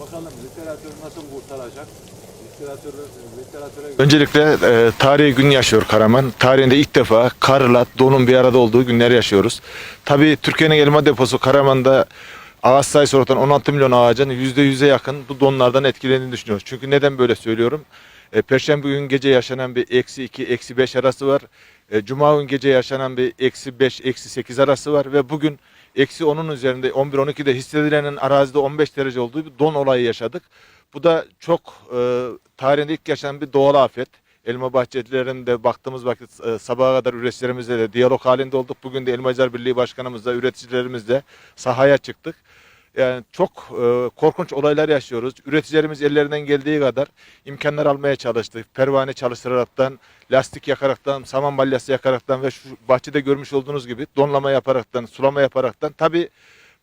Bakalım literatür nasıl kurtaracak? Literatüre Öncelikle e, tarihi gün yaşıyor Karaman. Tarihinde ilk defa karla donun bir arada olduğu günler yaşıyoruz. Tabii Türkiye'nin elma deposu Karaman'da ağaç sayısı ortadan 16 milyon ağacın %100'e yakın bu donlardan etkilendiğini düşünüyoruz. Çünkü neden böyle söylüyorum? E, Perşembe gün gece yaşanan bir eksi 2, eksi 5 arası var. E, Cuma gün gece yaşanan bir eksi 5, eksi 8 arası var. Ve bugün eksi 10'un üzerinde 11-12'de hissedilenin arazide 15 derece olduğu bir don olayı yaşadık. Bu da çok e, tarihinde ilk yaşanan bir doğal afet. Elma bahçelerinde baktığımız vakit e, sabaha kadar üreticilerimizle de diyalog halinde olduk. Bugün de Elmacılar Birliği Başkanımızla, üreticilerimizle sahaya çıktık. Yani çok e, korkunç olaylar yaşıyoruz. Üreticilerimiz ellerinden geldiği kadar imkanlar almaya çalıştı. Pervane çalıştıraraktan, lastik yakaraktan, saman balyası yakaraktan ve şu bahçede görmüş olduğunuz gibi donlama yaparaktan, sulama yaparaktan. Tabii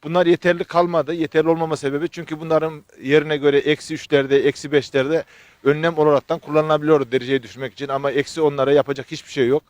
bunlar yeterli kalmadı. Yeterli olmama sebebi çünkü bunların yerine göre eksi üçlerde, eksi beşlerde önlem olaraktan kullanılabiliyor dereceyi düşürmek için. Ama eksi onlara yapacak hiçbir şey yok.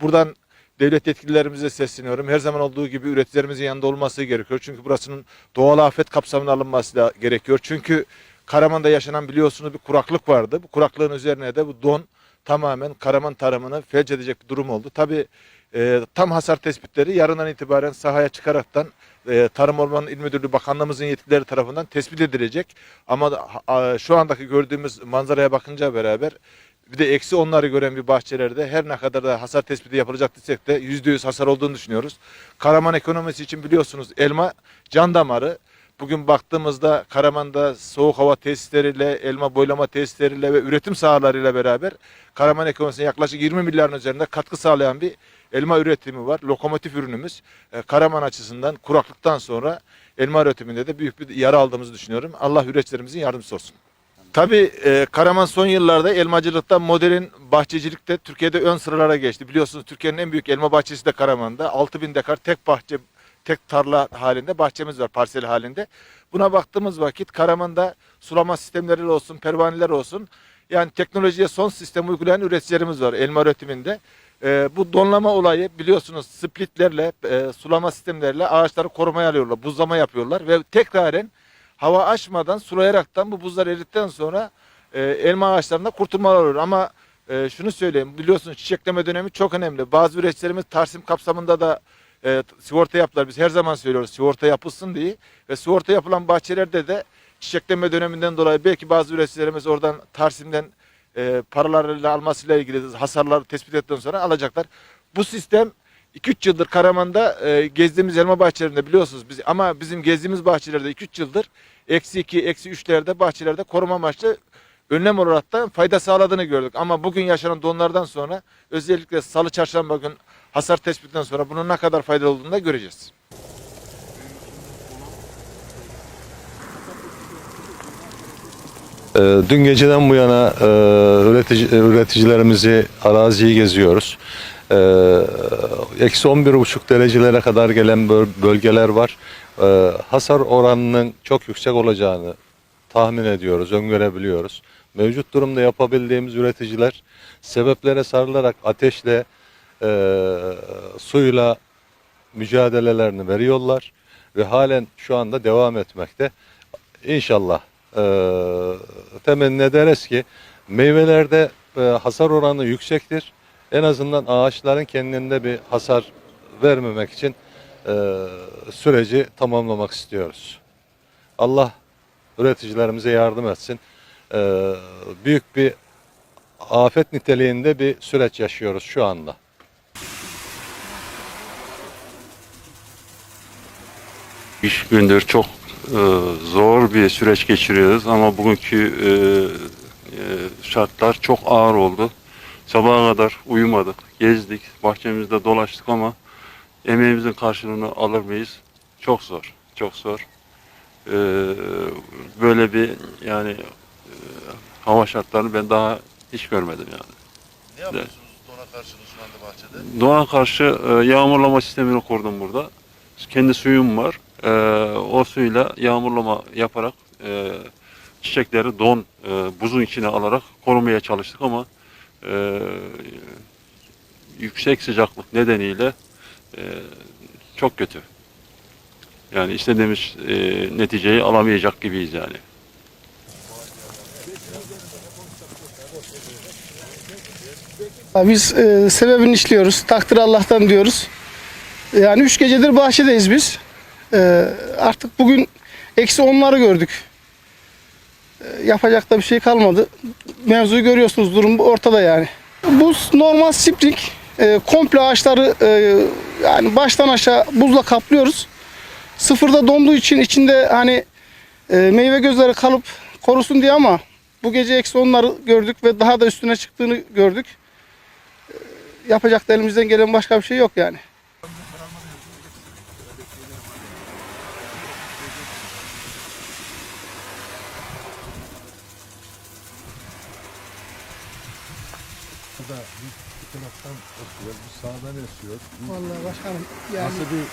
Buradan devlet yetkililerimize sesleniyorum. Her zaman olduğu gibi üreticilerimizin yanında olması gerekiyor. Çünkü burasının doğal afet kapsamına alınması da gerekiyor. Çünkü Karaman'da yaşanan biliyorsunuz bir kuraklık vardı. Bu kuraklığın üzerine de bu don tamamen Karaman tarımını felç edecek bir durum oldu. Tabii e, tam hasar tespitleri yarından itibaren sahaya çıkaraktan e, Tarım Orman İl Müdürlüğü Bakanlığımızın yetkilileri tarafından tespit edilecek. Ama da, a, şu andaki gördüğümüz manzaraya bakınca beraber bir de eksi onları gören bir bahçelerde her ne kadar da hasar tespiti yapılacak desek de yüzde yüz hasar olduğunu düşünüyoruz. Karaman ekonomisi için biliyorsunuz elma can damarı. Bugün baktığımızda Karaman'da soğuk hava tesisleriyle, elma boylama tesisleriyle ve üretim sahalarıyla beraber Karaman ekonomisine yaklaşık 20 milyarın üzerinde katkı sağlayan bir elma üretimi var. Lokomotif ürünümüz. E, Karaman açısından kuraklıktan sonra elma üretiminde de büyük bir yara aldığımızı düşünüyorum. Allah üreticilerimizin yardımcısı olsun. Tabii e, Karaman son yıllarda elmacılıkta modern bahçecilikte Türkiye'de ön sıralara geçti. Biliyorsunuz Türkiye'nin en büyük elma bahçesi de Karaman'da. 6000 dekar tek bahçe tek tarla halinde bahçemiz var parsel halinde. Buna baktığımız vakit Karaman'da sulama sistemleri olsun, pervaneler olsun. Yani teknolojiye son sistem uygulayan üreticilerimiz var elma üretiminde. Ee, bu donlama olayı biliyorsunuz splitlerle, e, sulama sistemleriyle ağaçları korumaya alıyorlar, buzlama yapıyorlar ve tekraren hava açmadan sulayaraktan bu buzlar eridikten sonra e, elma ağaçlarında kurtulmalar oluyor. Ama e, şunu söyleyeyim biliyorsunuz çiçekleme dönemi çok önemli. Bazı üreticilerimiz Tarsim kapsamında da e, sigorta yaptılar. Biz her zaman söylüyoruz sigorta yapılsın diye ve sigorta yapılan bahçelerde de çiçekleme döneminden dolayı belki bazı üreticilerimiz oradan Tarsim'den e, paralarıyla almasıyla ilgili hasarları tespit ettikten sonra alacaklar. Bu sistem 2-3 yıldır Karaman'da e, gezdiğimiz elma bahçelerinde biliyorsunuz biz ama bizim gezdiğimiz bahçelerde 2-3 yıldır eksi 2, eksi 3'lerde bahçelerde koruma amaçlı önlem olarak da fayda sağladığını gördük. Ama bugün yaşanan donlardan sonra özellikle salı çarşamba gün hasar tespitinden sonra bunun ne kadar faydalı olduğunu da göreceğiz. Ee, Dün geceden bu yana e, üretici, üreticilerimizi araziyi geziyoruz. Ee, Eksi 11,5 derecelere kadar gelen böl- bölgeler var. Ee, Hasar oranının çok yüksek olacağını tahmin ediyoruz, öngörebiliyoruz. Mevcut durumda yapabildiğimiz üreticiler sebeplere sarılarak ateşle, e, suyla mücadelelerini veriyorlar ve halen şu anda devam etmekte. İnşallah e, temenni ederiz ki meyvelerde e, hasar oranı yüksektir. En azından ağaçların kendinde bir hasar vermemek için e, süreci tamamlamak istiyoruz. Allah üreticilerimize yardım etsin. E, büyük bir afet niteliğinde bir süreç yaşıyoruz şu anda. Üç gündür çok e, zor bir süreç geçiriyoruz ama bugünkü e, e, şartlar çok ağır oldu. Sabaha kadar uyumadık, gezdik, bahçemizde dolaştık ama emeğimizin karşılığını alır mıyız? Çok zor, çok zor. E, böyle bir yani e, hava şartlarını ben daha hiç görmedim yani. Ne yapıyorsunuz dona karşı anda bahçede? Doğan karşı e, yağmurlama sistemini kurdum burada. Kendi suyum var. E, o suyla yağmurlama yaparak e, çiçekleri don, e, buzun içine alarak korumaya çalıştık ama e, yüksek sıcaklık nedeniyle e, çok kötü. Yani istediğimiz e, neticeyi alamayacak gibiyiz yani. Biz e, sebebini işliyoruz. Takdir Allah'tan diyoruz. Yani üç gecedir bahçedeyiz biz. E, artık bugün eksi onları gördük. E, yapacak da bir şey kalmadı. Mevzuyu görüyorsunuz. Durum ortada yani. Bu normal spring. E, komple ağaçları e, yani baştan aşağı buzla kaplıyoruz. Sıfırda donduğu için içinde hani e, meyve gözleri kalıp korusun diye ama bu gece eksi onları gördük ve daha da üstüne çıktığını gördük. E, yapacak da elimizden gelen başka bir şey yok yani. Sağdan esiyor. Vallahi başkanım yani Nasıl bir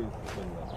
şey